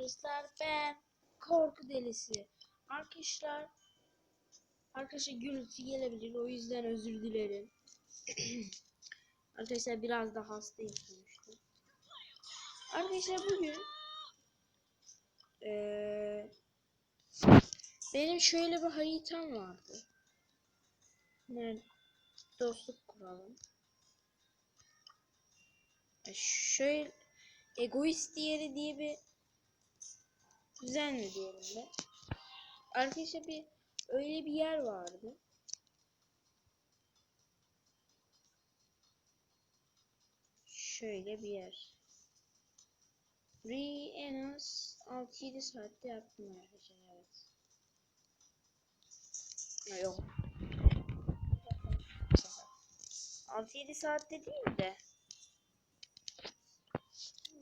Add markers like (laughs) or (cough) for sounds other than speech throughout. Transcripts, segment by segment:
arkadaşlar ben korku delisi. Arkadaşlar arkadaşlar gürültü gelebilir o yüzden özür dilerim. (clears throat) arkadaşlar biraz da hastayım sonuçta. Arkadaşlar bugün eee, benim şöyle bir haritam vardı. Nerede? Dostluk kuralım. Şöyle egoist diğeri diye bir düzen mi diyorum ben. Arkadaşlar bir öyle bir yer vardı. Şöyle bir yer. Burayı en az 6-7 saatte yaptım arkadaşlar evet. Yok. 6-7 saatte değil de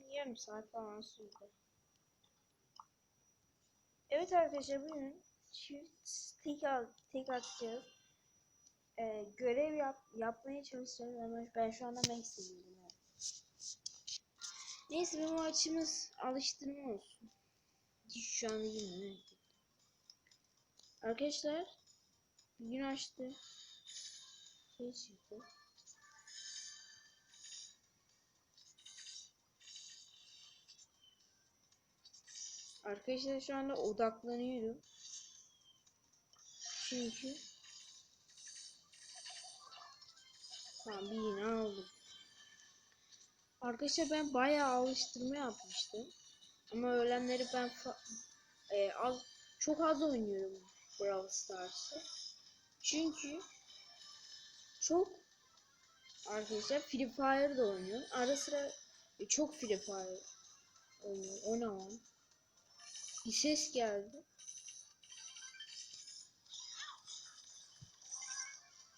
yarım saat falan sürdü. Evet arkadaşlar bugün çift tek, tek atacağız. Ee, görev yap, yapmaya çalışacağız ama ben şu anda Max seviyorum. Neyse bu maçımız alıştırma olsun. Şu anda yine. Arkadaşlar bir gün açtı. Şey çıktı. Arkadaşlar şu anda odaklanıyorum. Çünkü Tamam birini aldım. Arkadaşlar ben bayağı alıştırma yapmıştım. Ama öğlenleri ben e, az çok az oynuyorum Brawl Stars'ı. Çünkü çok arkadaşlar Free Fire'da oynuyorum. Ara sıra e, çok Free Fire oynuyorum. O ne? Bir ses geldi.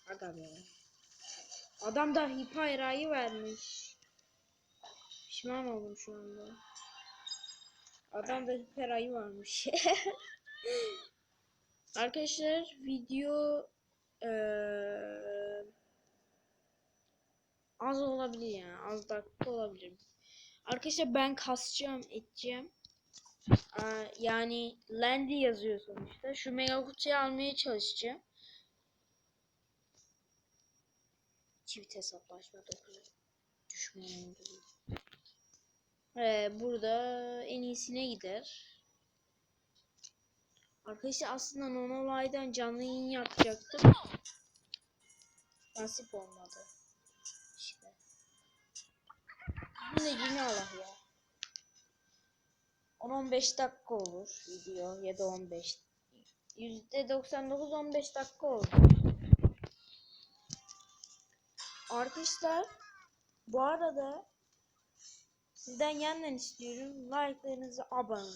Aga be. Adam da hipayrayı vermiş. Pişman oldum şu anda. Adam da hiperayı varmış. (laughs) Arkadaşlar video eee, az olabilir yani. Az dakika olabilir. Arkadaşlar ben kasacağım, edeceğim. Yani Landy yazıyor sonuçta. Şu mega kutuyu almaya çalışacağım. Çift hesaplaşma 9 düşman öldürüyor. Ee, burada en iyisine gider. Arkadaşlar aslında Nonolay'dan canlı yayın yapacaktım. Nasip olmadı. İşte. Bu ne yine Allah ya. 10-15 dakika olur video ya da 15. %99 15 dakika olur. Arkadaşlar bu arada sizden yeniden istiyorum. Like'larınızı abone.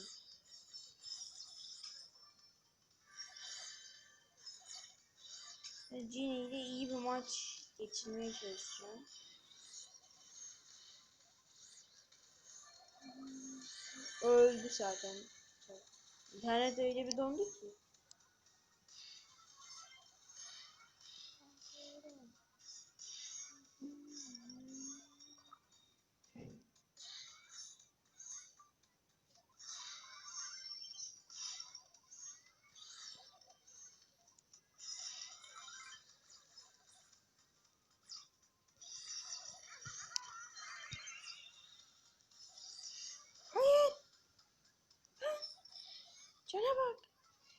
Cine ile iyi bir maç geçirmeye çalışacağım. Öldü zaten. İnternet öyle bir dondu ki. Cana bak.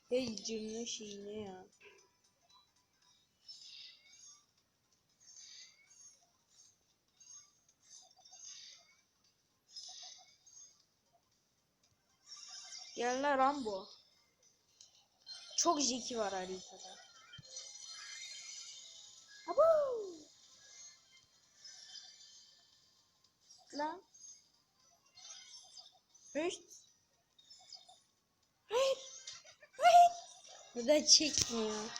Hey cırma şey ne ya? Gel lan Rambo. Çok Jeki var haritada. Abo! Lan. Höşt. Neden çekmiyor?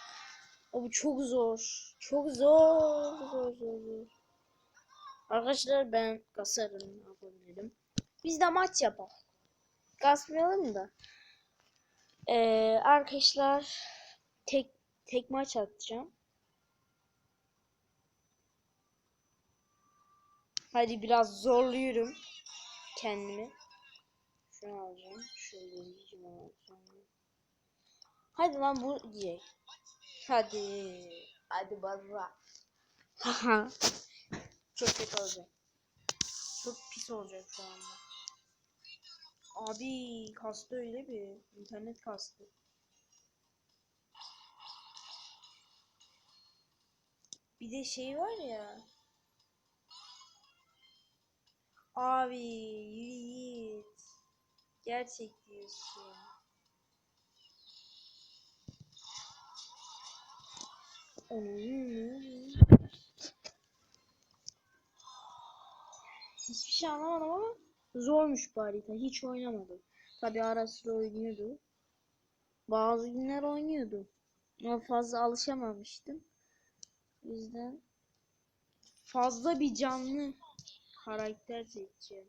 Bu çok zor. Çok zor. Zor zor zor. Arkadaşlar ben kasarım yapabilirim. Biz de maç yapalım. Kasmayalım da. Ee, arkadaşlar tek tek maç atacağım. Hadi biraz zorluyorum kendimi. Şu Şunu alacağım. Şöyle alacağım. Hadi lan bu diyecek. Hadi. Hadi baba. Haha. Çok kötü olacak. Çok pis olacak şu anda. Abi kastı öyle bir. internet kastı. Bir de şey var ya. Abi Yiğit. Gerçek diyorsun. Hiçbir şey anlamadım ama zormuş bu harita. Hiç oynamadım. Tabi ara sıra oynuyordu. Bazı günler oynuyordu. Ama fazla alışamamıştım. O yüzden fazla bir canlı karakter seçeceğim.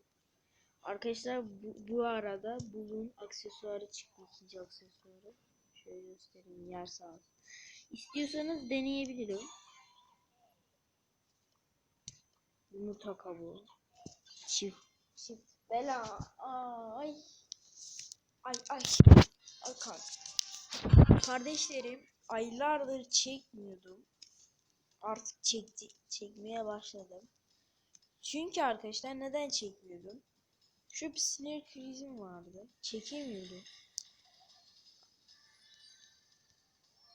Arkadaşlar bu, bu arada bulun aksesuarı çıktı ikinci aksesuarı. Şöyle göstereyim yer sağ olsun. İstiyorsanız deneyebilirim. Yumurta kabuğu. Çift. Çift. Bela. Ay. Ay ay. Ay kalk. Kardeşlerim aylardır çekmiyordum. Artık çekti, çekmeye başladım. Çünkü arkadaşlar neden çekmiyordum? Şu bir sinir krizim vardı. Çekemiyordum.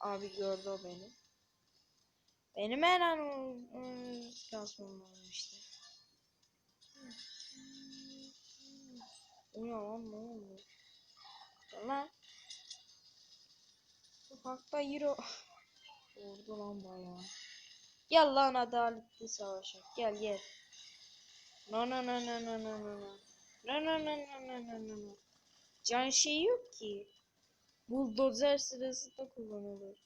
Abi gördü o beni. Benim her an transform olmuştu. O ne lan ne oldu? Lan. Sokakta euro. Orada lan bayağı. Gel lan adaletli savaşa. Gel gel. No no no no no no no no. No no no no no no no no. Can şey yok ki. Buldozer sırasında kullanılır.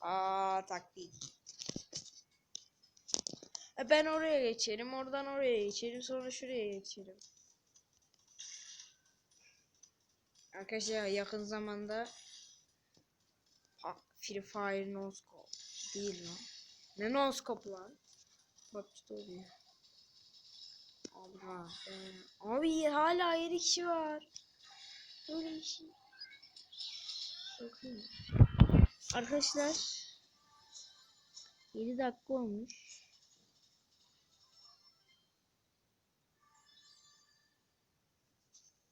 Aa taktik. E ben oraya geçerim, oradan oraya geçerim, sonra şuraya geçerim. Arkadaşlar yakın zamanda ha, Free Fire No Scope değil lan. Ne No Scope lan? Bak işte. Abi ha. e, abi hala 7 kişi var. Böyle bir şey. Arkadaşlar 7 dakika olmuş.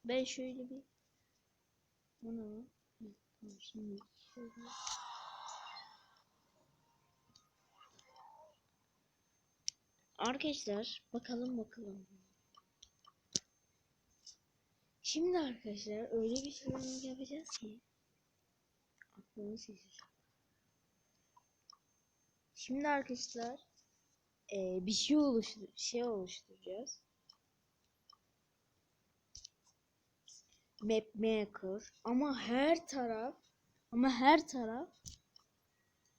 Ben şöyle bir Bu ne lan? Hı, Tamam şimdi şöyle Arkadaşlar bakalım bakalım. Şimdi arkadaşlar öyle bir sorumluluk yapacağız ki aklını seçeceğim. Şimdi arkadaşlar eee, bir şey oluştur şey oluşturacağız. Map maker ama her taraf ama her taraf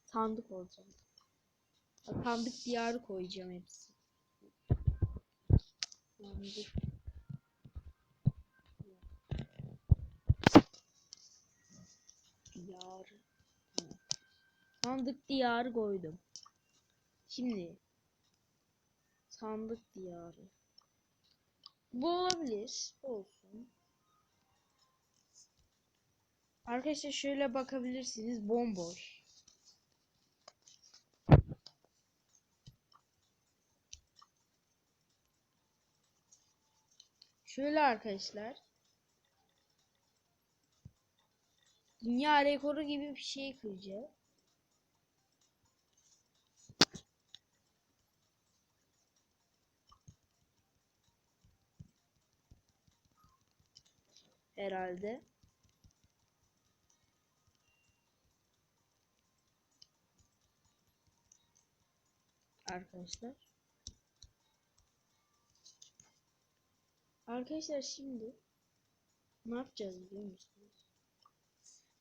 sandık olacak. Sandık diyarı koyacağım hepsi. Sandık. Diyarı. Sandık diyarı koydum. Şimdi sandık diyarı. Bu olabilir. Olsun. Arkadaşlar şöyle bakabilirsiniz. Bomboş. Şöyle arkadaşlar. Dünya rekoru gibi bir şey kıracağız. Herhalde. Arkadaşlar. Arkadaşlar şimdi ne yapacağız biliyor musunuz?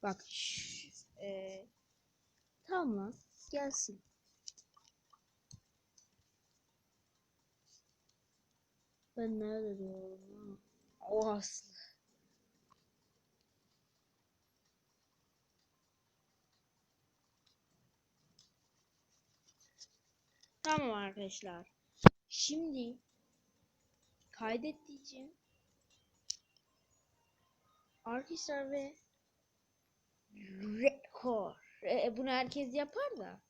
Bak şş, eee, tamam lan gelsin. Ben nerede diyorum? O aslı. Tamam arkadaşlar. Şimdi kaydet diyeceğim. Arkadaşlar ve rekor. E, bunu herkes yapar da.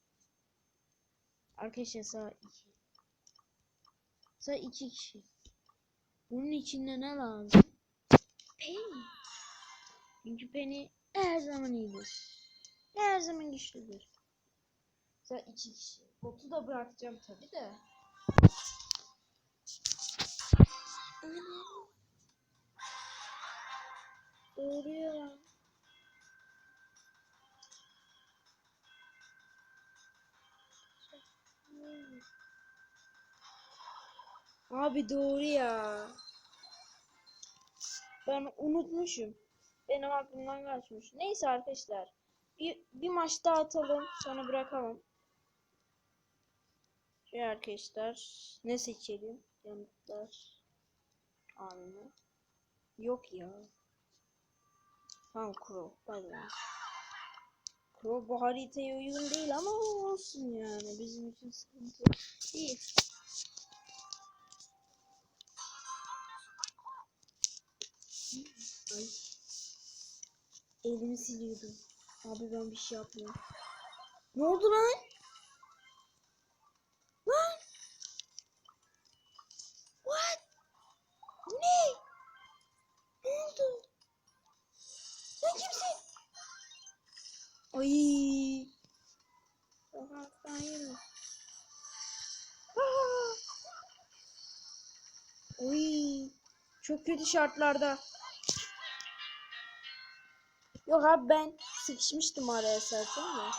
Arkadaşlar sağ iki. Sağ iki kişi. Bunun içinde ne lazım? Penny. Çünkü Penny her zaman iyidir. Her zaman güçlüdür. Sağ iki kişi. Botu da bırakacağım tabi de. Doğruyor. Abi doğru ya. Ben unutmuşum. Benim aklımdan kaçmış. Neyse arkadaşlar. Bir, bir maç daha atalım. Sonra bırakalım. Şey arkadaşlar. Ne seçelim? Yanıtlar. Anı. Yok ya. Tamam Crow. Bay. Crow bu haritaya uygun değil ama olsun yani. Bizim için sıkıntı değil. Ay. Elimi siliyordum. Abi ben bir şey yapmıyorum. Ne oldu? Lan? Kimsin? Ay. Sokaktan yürü. Oy. Çok kötü şartlarda. Yok abi ben sıkışmıştım araya zaten de.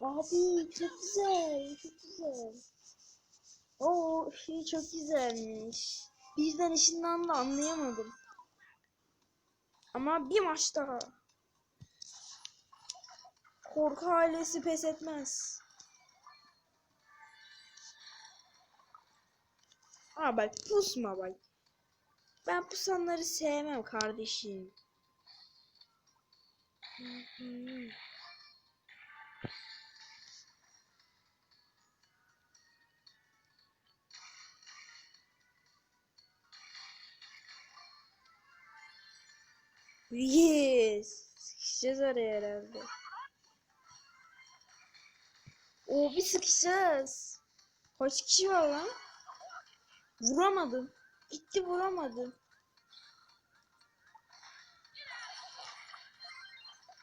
Abi çok güzel, çok güzel. Oo şey çok güzelmiş. Birden işinden de anlayamadım. Ama bir maç daha. Korku ailesi pes etmez. Aa bak pusma bak. Ben pusanları sevmem kardeşim. Yes. Sıkışacağız oraya herhalde. Oo bir sıkışacağız. Kaç kişi var lan? Vuramadım. Gitti vuramadım.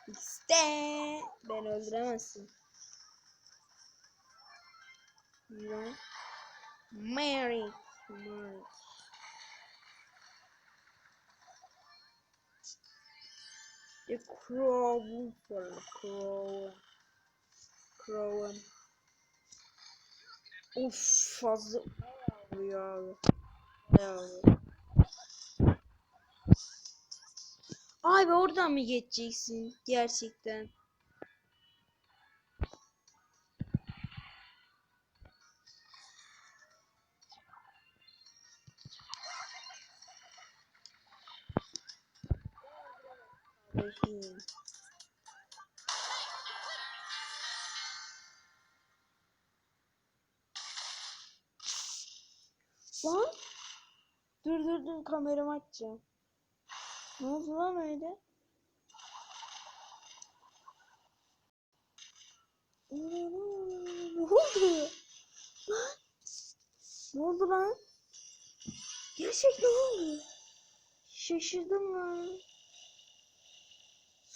İşte ben öldüremezsin. Mary. Mary. The crow for crow. Crow. Of fazla vuruyor. Abi oradan mı geçeceksin gerçekten? Bakayım. Lan? Dur dur dur kameramı açacağım. Ne oldu lan öyle? Ne oldu? Lan? Ne oldu lan? Gerçekten oldu? Şaşırdım lan.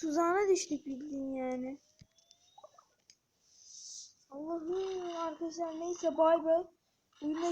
Tuzağına düştük bildiğin yani. Allah'ım arkadaşlar neyse bay bay. Oyunda